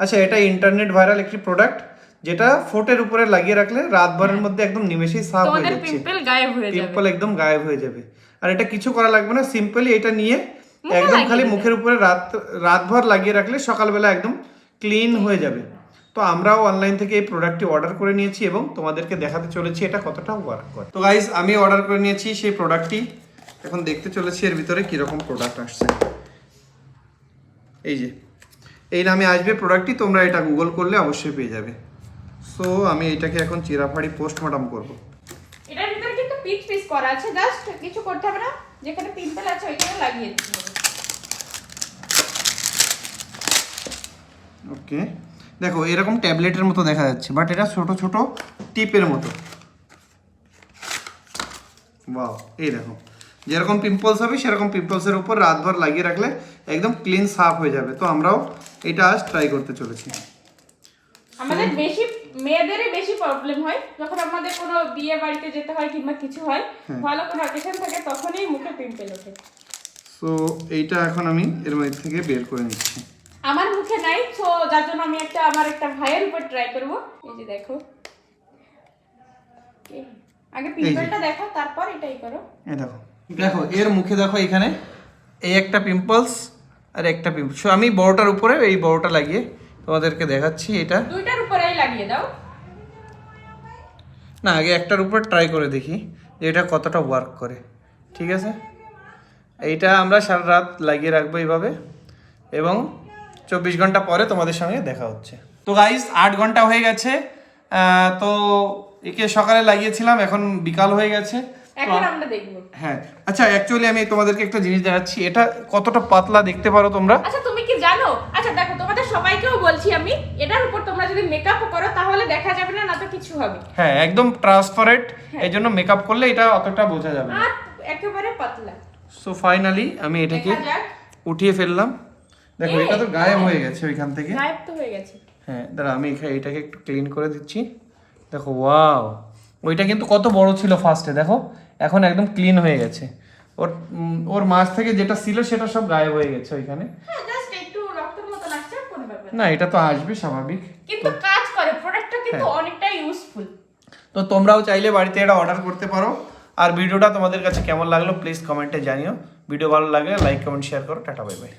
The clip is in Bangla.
আচ্ছা এটা ইন্টারনেট ভাইরাল একটি প্রোডাক্ট যেটা ফোটের উপরে লাগিয়ে রাখলে রাতভরের মধ্যে একদম নিমেষেই সাফ হয়ে তোমাদের যাচ্ছে। পিম্পল গায়েব হয়ে যাবে। পিম্পল একদম গায়েব হয়ে যাবে। আর এটা কিছু করা লাগবে না সিম্পলি এটা নিয়ে একদম খালি মুখের উপরে রাত রাতভর লাগিয়ে রাখলে সকালবেলা একদম ক্লিন হয়ে যাবে। তো আমরাও অনলাইন থেকে এই প্রোডাক্টটি অর্ডার করে নিয়েছি এবং তোমাদেরকে দেখাতে চলেছি এটা কতটা ওয়ার্ক করে। তো গাইজ আমি অর্ডার করে নিয়েছি সেই প্রোডাক্টটি এখন দেখতে চলেছি এর ভিতরে কীরকম প্রোডাক্ট আসছে। এই যে এই নামে আসবে প্রোডাক্টটি তোমরা এটা গুগল করলে অবশ্যই পেয়ে যাবে। সো আমি এটাকে এখন চিরাফাড়ি পোস্টমর্টম করব। এটার ভিতরে কিন্তু পিচ পিচ করা আছে জাস্ট কিছু করতে হবে না যেখানে পিম্পল আছে ওইখানে লাগিয়ে দিতে হবে। ওকে দেখো এরকম ট্যাবলেটের মতো দেখা যাচ্ছে বাট এটা ছোট ছোট টিপের মতো। বাহ এই দেখো। যেরকম পিম্পলস হবে সেরকম পিম্পলসের উপর রাতভর লাগিয়ে রাখলে একদম ক্লিন সাফ হয়ে যাবে। তো আমরাও এটা আজ ট্রাই করতে চলেছি। আমাদের বেশি মেয়েদেরই বেশি প্রবলেম হয়। যখন আমাদের কোনো বিয়ে বাড়িতে যেতে হয় কিংবা কিছু হয় ভালো কোনো অকেশন থাকে তখনই মুখে পিম্পল ওঠে। সো এইটা এখন আমি এর মধ্যে থেকে বের করে নিচ্ছি। আমার মুখে নাই তো যার জন্য আমি একটা আমার একটা ভাইয়ের উপর ট্রাই করব। এই যে দেখো। আগে পিম্পলটা দেখো তারপর এটাই করো। এই দেখো। দেখো এর মুখে দেখো এখানে এই একটা পিম্পলস আর একটা পিম্পলস আমি বড়টার উপরে এই বড়টা লাগিয়ে তোমাদেরকে দেখাচ্ছি এটা। দুইটার উপরেই লাগিয়ে দাও। না আগে একটার উপর ট্রাই করে দেখি যে এটা কতটা ওয়ার্ক করে। ঠিক আছে? এইটা আমরা সারা রাত লাগিয়ে রাখব এইভাবে এবং চব্বিশ ঘণ্টা পরে তোমাদের সঙ্গে দেখা হচ্ছে। তো গাইস আট ঘণ্টা হয়ে গেছে। তো একে সকালে লাগিয়েছিলাম এখন বিকাল হয়ে গেছে। এখন আমরা দেখব। হ্যাঁ। আচ্ছা অ্যাকচুয়ালি আমি তোমাদেরকে একটা জিনিস দেখাচ্ছি। এটা কতটা পাতলা দেখতে পারো তোমরা? আচ্ছা তুমি কি জানো? আচ্ছা দেখো তোমাদের সবাইকেও বলছি আমি এটার উপর তোমরা যদি মেকআপ করো তাহলে দেখা যাবে না না তো কিছু হবে। হ্যাঁ একদম ট্রান্সপারেন্ট এই জন্য মেকআপ করলে এটা অতটা বোঝা যাবে না। একেবারে পাতলা। সো ফাইনালি আমি এটাকে উঠিয়ে ফেললাম। দেখো এটা তো গায়েব হয়ে গেছে ওইখান থেকে। গায়েব তো হয়ে গেছে। হ্যাঁ দাঁড়া আমি এখানে এটাকে একটু ক্লিন করে দিচ্ছি। দেখো ওয়াও ওইটা কিন্তু কত বড় ছিল ফার্স্টে দেখো? এখন একদম ক্লিন হয়ে গেছে। ওর ওর মাছ থেকে যেটা ছিল সেটা সব গায়েব হয়ে গেছে ওইখানে। হ্যাঁ না। এটা তো আসবে স্বাভাবিক। কিন্তু কাজ করে প্রোডাক্টটা কিন্তু হ্যাঁ। ইউজফুল তো তোমরাও চাইলে বাড়িতে এটা অর্ডার করতে পারো। আর ভিডিওটা তোমাদের কাছে কেমন লাগল প্লিজ কমেন্টে জানিও। ভিডিও ভালো লাগলে লাইক কমেন্ট শেয়ার করো। টাটা বাই বাই